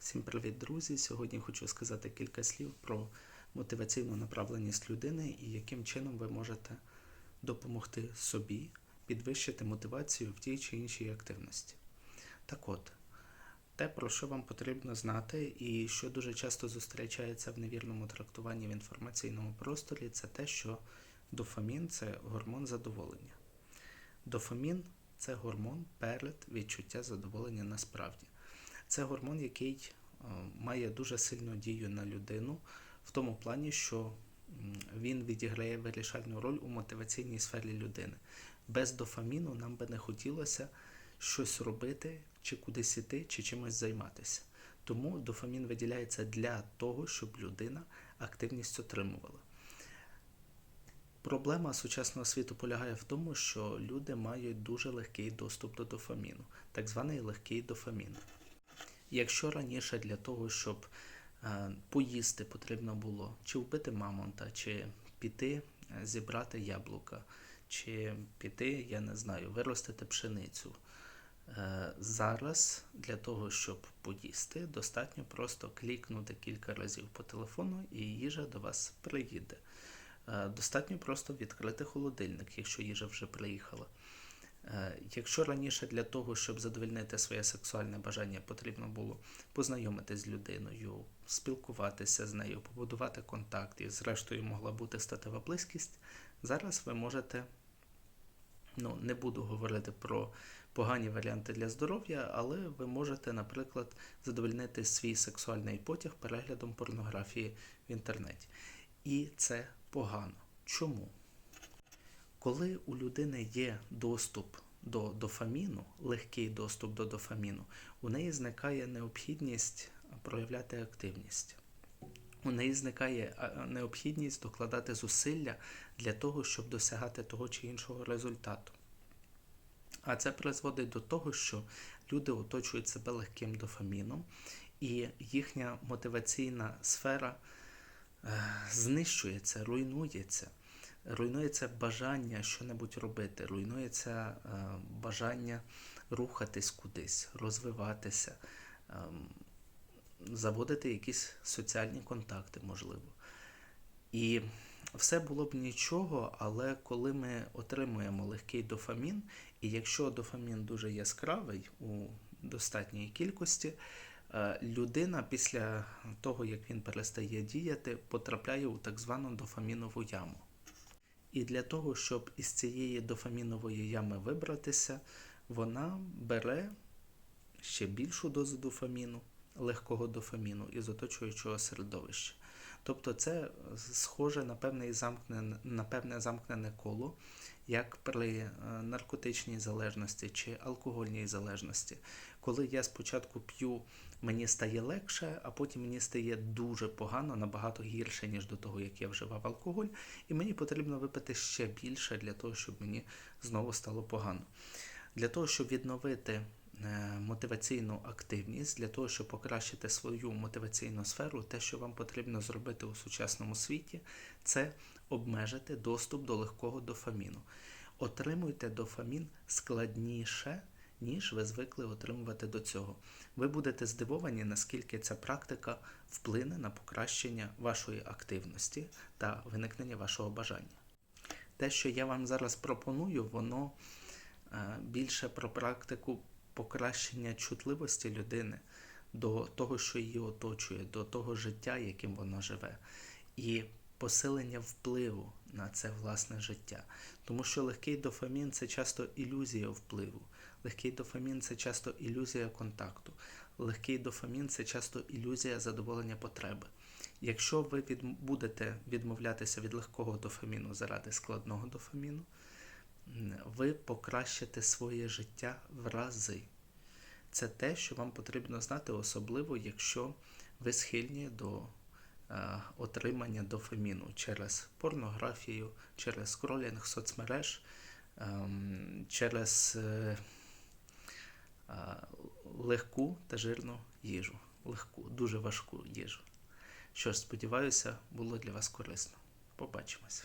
Всім привіт, друзі! Сьогодні хочу сказати кілька слів про мотиваційну направленість людини і яким чином ви можете допомогти собі підвищити мотивацію в тій чи іншій активності. Так от, те, про що вам потрібно знати, і що дуже часто зустрічається в невірному трактуванні в інформаційному просторі, це те, що дофамін це гормон задоволення. Дофамін це гормон перед відчуття задоволення насправді. Це гормон, який е, має дуже сильну дію на людину в тому плані, що він відіграє вирішальну роль у мотиваційній сфері людини. Без дофаміну нам би не хотілося щось робити, чи кудись іти, чи чимось займатися. Тому дофамін виділяється для того, щоб людина активність отримувала. Проблема сучасного світу полягає в тому, що люди мають дуже легкий доступ до дофаміну, так званий легкий дофамін. Якщо раніше для того, щоб е, поїсти потрібно було чи вбити мамонта, чи піти е, зібрати яблука, чи піти, я не знаю, виростити пшеницю. Е, Зараз для того, щоб поїсти, достатньо просто клікнути кілька разів по телефону і їжа до вас приїде. Достатньо просто відкрити холодильник, якщо їжа вже приїхала. Е, Якщо раніше для того, щоб задовольнити своє сексуальне бажання, потрібно було познайомитися з людиною, спілкуватися з нею, побудувати контакт і, зрештою, могла бути статева близькість, зараз ви можете, ну, не буду говорити про погані варіанти для здоров'я, але ви можете, наприклад, задовольнити свій сексуальний потяг переглядом порнографії в інтернеті. І це погано. Чому? Коли у людини є доступ до дофаміну, легкий доступ до дофаміну, у неї зникає необхідність проявляти активність. У неї зникає необхідність докладати зусилля для того, щоб досягати того чи іншого результату. А це призводить до того, що люди оточують себе легким дофаміном, і їхня мотиваційна сфера е, знищується, руйнується. Руйнується бажання щонебудь робити, руйнується е, бажання рухатись кудись, розвиватися, е, заводити якісь соціальні контакти, можливо. І все було б нічого, але коли ми отримуємо легкий дофамін, і якщо дофамін дуже яскравий у достатній кількості, е, людина після того, як він перестає діяти, потрапляє у так звану дофамінову яму. І для того, щоб із цієї дофамінової ями вибратися, вона бере ще більшу дозу дофаміну, легкого дофаміну із оточуючого середовища. Тобто це схоже на певне замкнене, на певне замкнене коло, як при е, наркотичній залежності чи алкогольній залежності. Коли я спочатку п'ю, мені стає легше, а потім мені стає дуже погано, набагато гірше, ніж до того, як я вживав алкоголь, і мені потрібно випити ще більше для того, щоб мені знову стало погано. Для того, щоб відновити мотиваційну активність, для того, щоб покращити свою мотиваційну сферу, те, що вам потрібно зробити у сучасному світі, це обмежити доступ до легкого дофаміну. Отримуйте дофамін складніше, ніж ви звикли отримувати до цього. Ви будете здивовані, наскільки ця практика вплине на покращення вашої активності та виникнення вашого бажання. Те, що я вам зараз пропоную, воно е, більше про практику покращення чутливості людини до того, що її оточує, до того життя, яким вона живе, і посилення впливу на це власне життя. Тому що легкий дофамін це часто ілюзія впливу, легкий дофамін це часто ілюзія контакту, легкий дофамін це часто ілюзія задоволення потреби. Якщо ви від, будете відмовлятися від легкого дофаміну заради складного дофаміну, ви покращите своє життя в рази. Це те, що вам потрібно знати, особливо, якщо ви схильні до е, отримання дофаміну через порнографію, через скролінг соцмереж, ем, через е, е, легку та жирну їжу. Легку, дуже важку їжу. Що ж, сподіваюся, було для вас корисно. Побачимось.